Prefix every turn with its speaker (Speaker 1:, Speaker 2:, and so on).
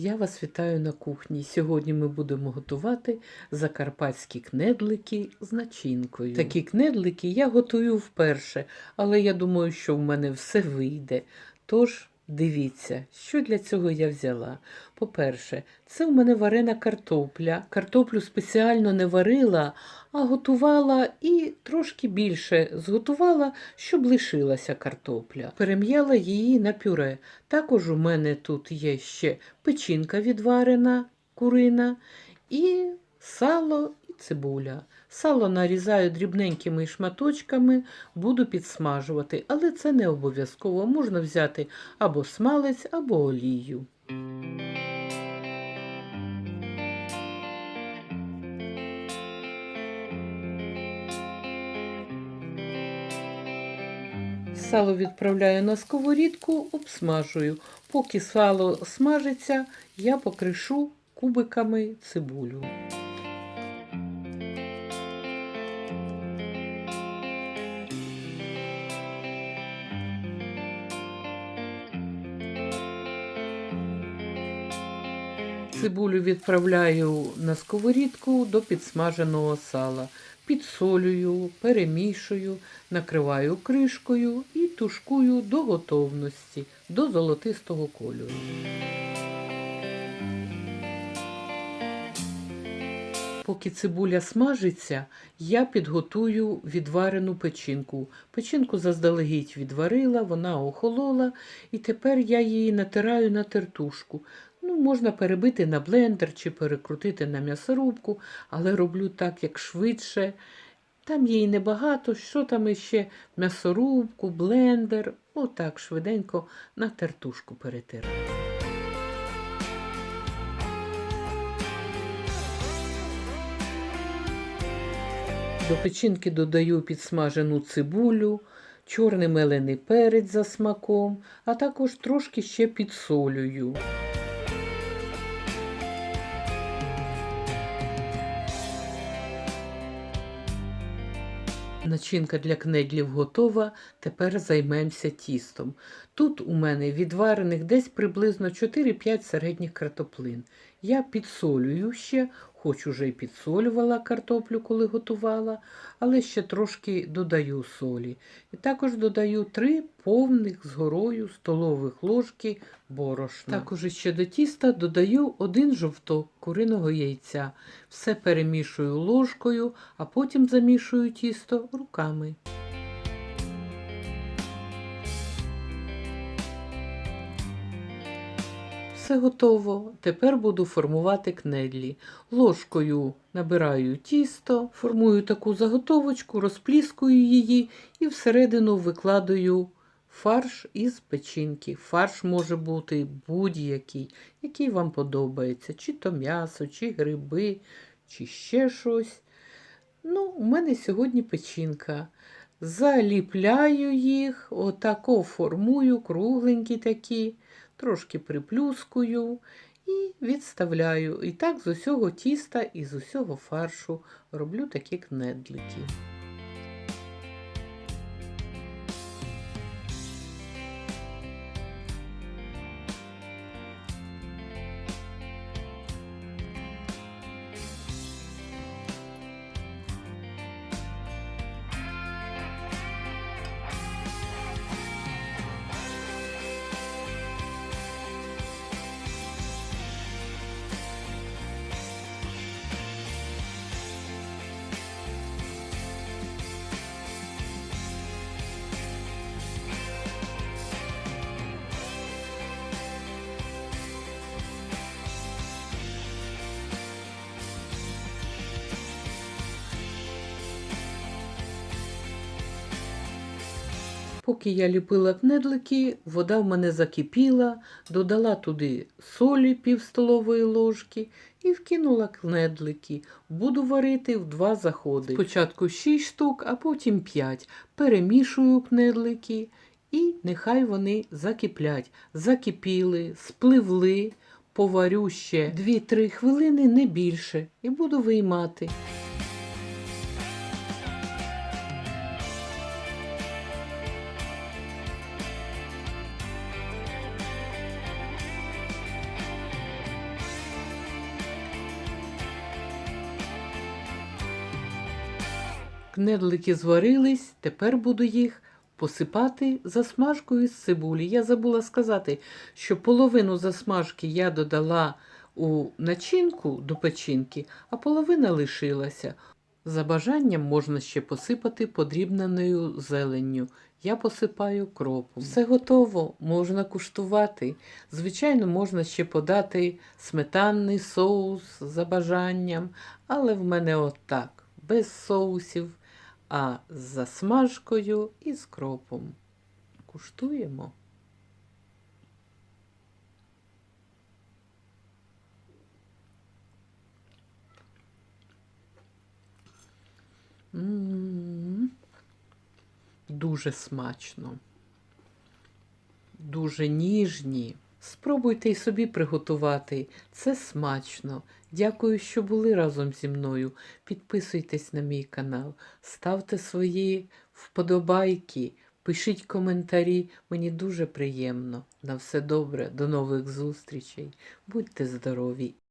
Speaker 1: Я вас вітаю на кухні. Сьогодні ми будемо готувати закарпатські кнедлики з начинкою. Такі кнедлики я готую вперше, але я думаю, що в мене все вийде. Тож дивіться, що для цього я взяла. По-перше, це в мене варена картопля. Картоплю спеціально не варила, а готувала і трошки більше зготувала, щоб лишилася картопля. Перем'яла її на пюре. Також у мене тут є ще печінка відварена, курина, і сало цибуля. Сало нарізаю дрібненькими шматочками, буду підсмажувати, але це не обов'язково. Можна взяти або смалець, або олію. Сало відправляю на сковорідку, обсмажую. Поки сало смажиться, я покришу кубиками цибулю. Цибулю відправляю на сковорідку до підсмаженого сала. Підсолюю, перемішую, накриваю кришкою і тушкую до готовності, до золотистого кольору. Поки цибуля смажиться, я підготую відварену печінку. Печінку заздалегідь відварила, вона охолола, і тепер я її натираю на тертушку. Ну, можна перебити на блендер чи перекрутити на м'ясорубку, але роблю так, як швидше. Там її небагато, що там іще м'ясорубку, блендер. Отак швиденько на тертушку перетираю. До печінки додаю підсмажену цибулю, чорний мелений перець за смаком, а також трошки ще підсолюю. Начинка для кнедлів готова, тепер займемося тістом. Тут у мене відварених десь приблизно 4-5 середніх картоплин. Я підсолюю ще, хоч уже й підсолювала картоплю, коли готувала, але ще трошки додаю солі. І також додаю 3 повних з горою столових ложки борошна. Також ще до тіста додаю один жовток куриного яйця. Все перемішую ложкою, а потім замішую тісто руками. Все готово. Тепер буду формувати кнедлі. Ложкою набираю тісто, формую таку заготовочку, розпліскую її і всередину викладаю фарш із печінки. Фарш може бути будь-який, який вам подобається, чи то м'ясо, чи гриби, чи ще щось. Ну, у мене сьогодні печінка. Заліпляю їх, отако формую, кругленькі такі, трошки приплюскую і відставляю. І так з усього тіста і з усього фаршу роблю такі кнедлики. Поки я ліпила кнедлики, вода в мене закипіла, додала туди солі пів столової ложки і вкинула кнедлики. Буду варити в два заходи. Спочатку 6 штук, а потім 5. Перемішую кнедлики і нехай вони закиплять. Закипіли, спливли, поварю ще 2-3 хвилини, не більше, і буду виймати. Кнедлики зварились, тепер буду їх посипати засмажкою з цибулі. Я забула сказати, що половину засмажки я додала у начинку до печінки, а половина лишилася. За бажанням можна ще посипати подрібненою зеленню. Я посипаю кропом. Все готово, можна куштувати. Звичайно, можна ще подати сметанний соус за бажанням, але в мене отак, без соусів, а з засмажкою і з кропом. Куштуємо. М. Дуже смачно. Дуже ніжні. Spróbуйте і собі приготувати. Це смачно. Дякую, що були разом зі мною. Підписуйтесь на мій канал, ставте свої вподобайки, пишіть коментарі. Мені дуже приємно. На все добре, до нових зустрічей. Будьте здорові!